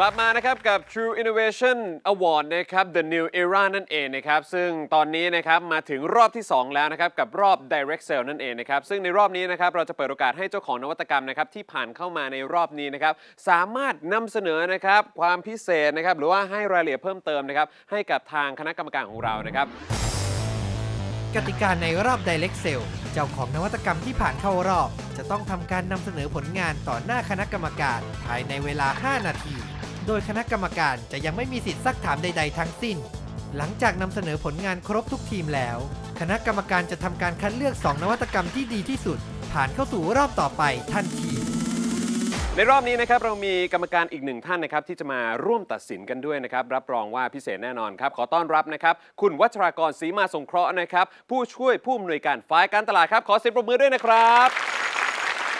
กลับมานะครับกับ True Innovation Award นะครับ The New Era นั่นเองนะครับซึ่งตอนนี้นะครับมาถึงรอบที่ 2 แล้วนะครับกับรอบ Direct Sale นั่นเองนะครับซึ่งในรอบนี้นะครับเราจะเปิดโอกาสให้เจ้าของนวัตกรรมนะครับที่ผ่านเข้ามาในรอบนี้นะครับสามารถนำเสนอนะครับความพิเศษนะครับหรือว่าให้รายละเอียดเพิ่มเติมนะครับให้กับทางคณะกรรมการของเรานะครับกติกาในรอบ Direct Sale เจ้าของนวัตกรรมที่ผ่านเข้ารอบ จะต้องทำการนำเสนอผลงานต่อหน้าคณะกรรมการ ภายในเวลา 5 นาที โดยคณะกรรมการจะยังไม่มีสิทธิ์ซักถามใด ๆ ทั้งสิ้น หลังจากนำเสนอผลงานครบทุกทีมแล้ว คณะกรรมการจะทำการคัดเลือก 2 นวัตกรรมที่ดีที่สุด ผ่านเข้าสู่รอบต่อไปทันที ในรอบนี้นะครับเรามีกรรมการอีกหนึ่งท่านนะครับที่จะมาร่วมตัดสินกันด้วยนะครับรับรองว่าพิเศษแน่นอนครับขอต้อนรับนะครับคุณวัชรากรศรีมาสงเคราะห์นะครับผู้ช่วยผู้อำนวยการฝ่ายการตลาดครับขอเสียงปรบมือด้วยนะครับ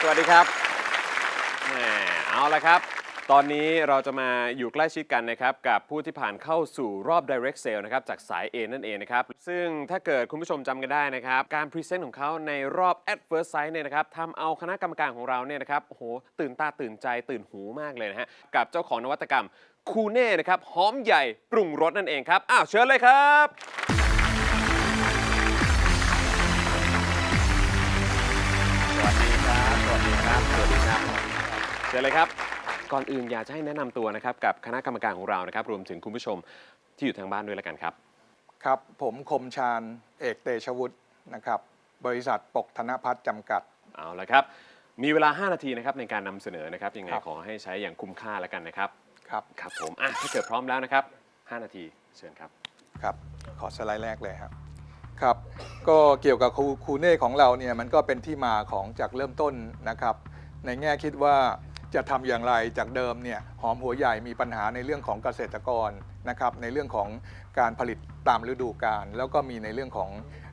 สวัสดีครับแหมเอาละครับ ตอนนี้เราจะมาอยู่ใกล้ชิดกันนะครับกับผู้ที่ผ่านเข้าสู่รอบ direct sale นะครับจากสาย A นั่นเองนะครับ ซึ่งถ้าเกิดคุณผู้ชมจำกันได้นะครับ การพรีเซนต์ของเขาในรอบ at first sight เนี่ยนะครับทำเอาคณะกรรมการของเราเนี่ยนะครับโอ้โหตื่นตาตื่นใจตื่นหูมากเลยนะฮะ กับเจ้าของนวัตกรรมคูเน่นะครับหอมใหญ่ปรุงรสนั่นเองครับอ้าวเชิญเลยครับ สวัสดีครับ สวัสดีครับ สวัสดีครับ เชิญเลยครับ ก่อนอื่นอยากจะให้แนะนำตัวนะครับกับคณะกรรมการของเรานะครับ รวมถึงคุณผู้ชมที่อยู่ทางบ้านด้วยแล้วกันครับ ครับผมคมชาญเอกเตชวุฒินะครับ บริษัทปกธนพัฒน์จำกัด เอาละครับ มีเวลา 5 นาทีนะครับในการนำเสนอนะครับยังไงครับ ขอให้ใช้อย่างคุ้มค่าแล้วกันนะครับ ครับครับผมอะถ้าเกิดพร้อมแล้วนะครับ 5 นาทีเชิญครับ ครับ ขอสไลด์แรกเลยครับครับ ก็เกี่ยวกับคูคูเน่ของเราเนี่ยมันก็เป็นที่มาของจากเริ่มต้นนะครับ ในแง่คิดว่า จะทำอย่างไรจากเดิมเนี่ยหอมหัวใหญ่มีปัญหาในเรื่องของเกษตรกรนะครับในเรื่องของการผลิตตามฤดูกาลแล้วก็มีในเรื่องของ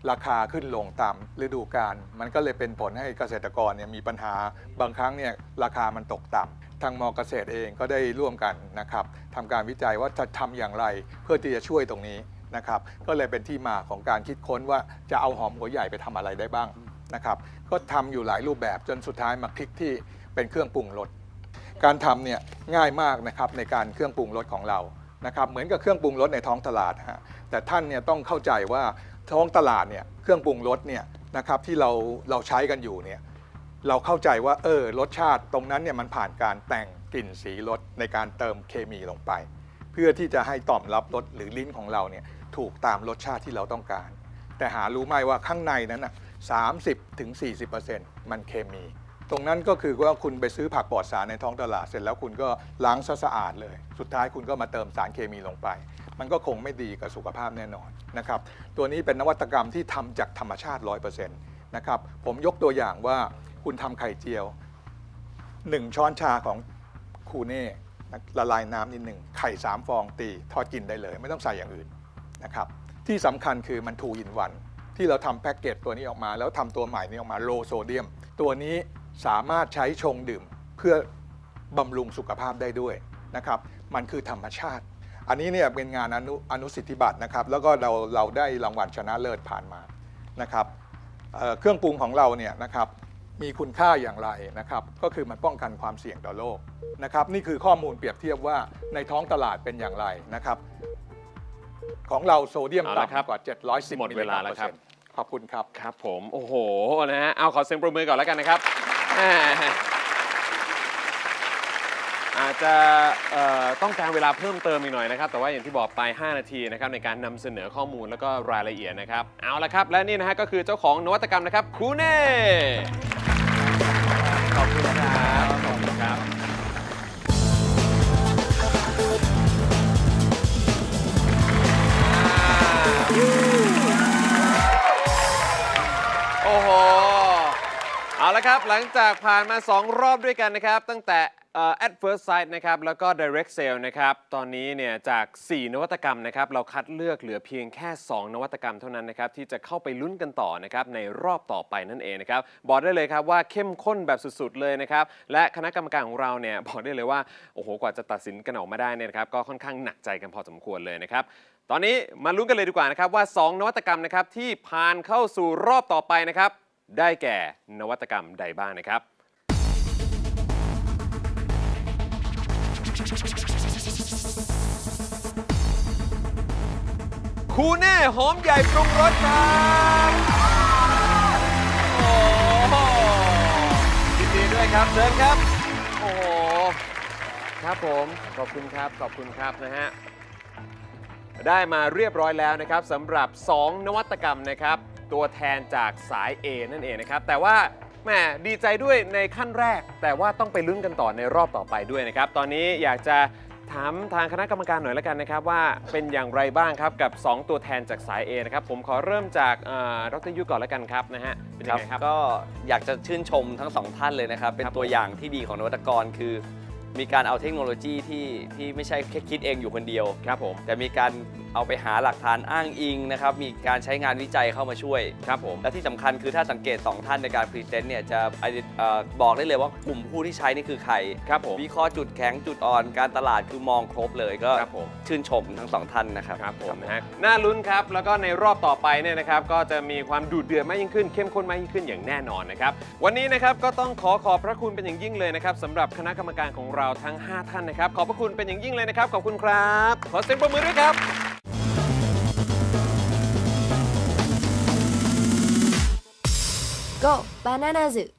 ราคาขึ้นลงตามฤดูกาลมันก็เลยเป็นผลให้เกษตรกรเนี่ยมีปัญหาบางครั้งเนี่ยราคามันตกต่ำทางมอเกษตรเองก็ได้ร่วมกันนะครับทำการวิจัยว่าจะทำอย่างไรเพื่อที่จะช่วยตรงนี้นะครับก็เลยเป็นที่มาของการคิดค้นว่าจะเอาหอมหัวใหญ่ไปทำอะไรได้บ้างนะครับก็ทำอยู่หลายรูปแบบจนสุดท้ายมาคลิกที่เป็นเครื่องปรุงรส การทำเนี่ยง่ายมากนะครับในการเครื่องปรุงรสของเรานะครับเหมือนกับเครื่องปรุงรสในท้องตลาดฮะแต่ท่านเนี่ยต้องเข้าใจว่าท้องตลาดเนี่ยเครื่องปรุงรสเนี่ยนะครับที่เราเราใช้กันอยู่เนี่ยเราเข้าใจว่าเออรสชาติตรงนั้นเนี่ยมันผ่านการแต่งกลิ่นสีรสในการเติมเคมีลงไป เพื่อที่จะให้ตอบรับรสหรือลิ้นของเราเนี่ยถูกตามรสชาติที่เราต้องการ แต่หารู้ไหมว่าข้างในนั้นน่ะ30ถึง40%มันเคมี ตรงนั้นก็คือว่าคุณไปซื้อผักปลอดสารในท้องตลาดเสร็จแล้วคุณก็ล้างซะสะอาดเลย สุดท้ายคุณก็มาเติมสารเคมีลงไป มันก็คงไม่ดีกับสุขภาพแน่นอนนะครับตัวนี้เป็นนวัตกรรมที่ทำจากธรรมชาติ 100%นะครับผมยกตัวอย่างว่าคุณทำไข่เจียว 1 ช้อนชาของคูเน่ละลายน้ำนิดหนึ่งไข่ 3 ฟองตีทอดกินได้เลย ไม่ต้องใส่อย่างอื่นนะครับที่สำคัญคือมันทูอินวันที่เราทำแพ็กเกจตัวนี้ออกมา แล้วทำตัวใหม่นี้ออกมาโลโซเดียม ตัวนี้ สามารถใช้ชงดื่มเพื่อบำรุงสุขภาพได้ด้วยนะครับ มันคือธรรมชาติ อันนี้เนี่ยเป็นงานอนุอนุสิทธิบัตรนะครับ แล้วก็เราเราได้รางวัลชนะเลิศผ่านมานะครับเอ่อเครื่องปรุงของเราเนี่ยนะครับมีคุณค่าอย่างไรนะครับ ก็คือมันป้องกันความเสี่ยงต่อโรคนะครับนี่คือข้อมูลเปรียบเทียบว่าในท้องตลาดเป็นอย่างไรนะครับ ของเราโซเดียมเอาละครับต่ำกว่า 710หมดเวลาแล้วครับมิลลิกรัมเปอร์เซ็นต์ขอบคุณครับครับผมโอ้โหนะฮะเอาขอเสียงปรบมือก่อนแล้วกันนะครับแหม อาจจะเอ่อต้องการเวลาเพิ่มเติมอีกหน่อยนะครับ แต่ว่าอย่างที่บอกไป 5 นาทีนะครับในการนำเสนอข้อมูลแล้วก็รายละเอียดนะครับ เอาละครับ และนี่นะฮะก็คือเจ้าของนวัตกรรมนะครับครูเน่ขอบคุณ ละครับ หลังจากผ่านมา 2 รอบด้วยกันนะครับ ตั้งแต่เอ่อ at first sight นะครับ แล้วก็ direct sale นะครับ ตอนนี้เนี่ยจาก 4 นวัตกรรมนะครับ เราคัดเลือกเหลือเพียงแค่ 2 นวัตกรรมเท่านั้นนะครับ ที่จะเข้าไปลุ้นกันต่อนะครับ ในรอบต่อไปนั่นเองนะครับ บอกได้เลยครับว่าเข้มข้นแบบสุดๆเลยนะครับ และคณะกรรมการของเราเนี่ยบอกได้เลยว่า โอ้โห กว่าจะตัดสินกันออกมาได้เนี่ยนะครับ ก็ค่อนข้างหนักใจกันพอสมควรเลยนะครับ ตอนนี้มาลุ้นกันเลยดีกว่านะครับว่า 2 นวัตกรรมนะครับที่ผ่านเข้าสู่รอบต่อไปนะครับ ได้แก่นวัตกรรมใดบ้างนะครับ คูแน่หอมใหญ่ปรุงรสครับโอ้ยินดีด้วยครับเชิญครับ โอ้โหครับผมขอบคุณครับขอบคุณครับนะฮะได้มาเรียบร้อยแล้วนะครับสำหรับ 2 นวัตกรรมนะครับ ตัวแทนจากสาย A นั่นเองนะครับ แต่ว่าแหมดีใจด้วยในขั้นแรก แต่ว่าต้องไปลุ้นกันต่อในรอบต่อไปด้วยนะครับ ตอนนี้อยากจะถามทางคณะกรรมการหน่อยแล้วกันนะครับ ว่าเป็นอย่างไรบ้างครับกับ 2 ตัวแทนจากสาย A นะครับ ผมขอเริ่มจากเอ่อดรยุก่อนแล้วกันครับนะฮะเป็นคยัรับงไงครับ ก็อยากจะชื่นชมทั้งสองท่านเลยนะครับ เป็นครับตัวอย่างที่ดีของนวัตกรคือ มีการเอาเทคโนโลยีที่ที่ไม่ใช่แค่คิดเองอยู่คนเดียว ครับผม แต่มีการ เอาไปหาหลักฐานอ้างอิงนะครับ มีการใช้งานวิจัยเข้ามาช่วย ครับผม และที่สำคัญคือถ้าสังเกต 2 ท่านในการพรีเซนต์เนี่ยจะเอ่อบอกได้เลยว่ากลุ่มผู้ที่ใช้นี่คือใครครับผม วิเคราะห์จุดแข็งจุดอ่อนการตลาดคือมองครบเลยก็ครับผม ชื่นชมทั้งสองท่านนะครับ ครับผมนะฮะน่าลุ้นครับ แล้วก็ในรอบต่อไปเนี่ยนะครับ ก็จะมีความดูดเดือดมากยิ่งขึ้น เข้มข้นมากยิ่งขึ้นอย่างแน่นอนนะครับ วันนี้นะครับก็ต้องขอขอบพระคุณเป็นอย่างยิ่งเลยนะครับสำหรับคณะกรรมการของเราทั้ง 5 ท่านนะครับ ขอบพระคุณเป็นอย่างยิ่งเลยนะครับ ขอบคุณครับ ขอเสียงปรบมือด้วยครับ バナナズ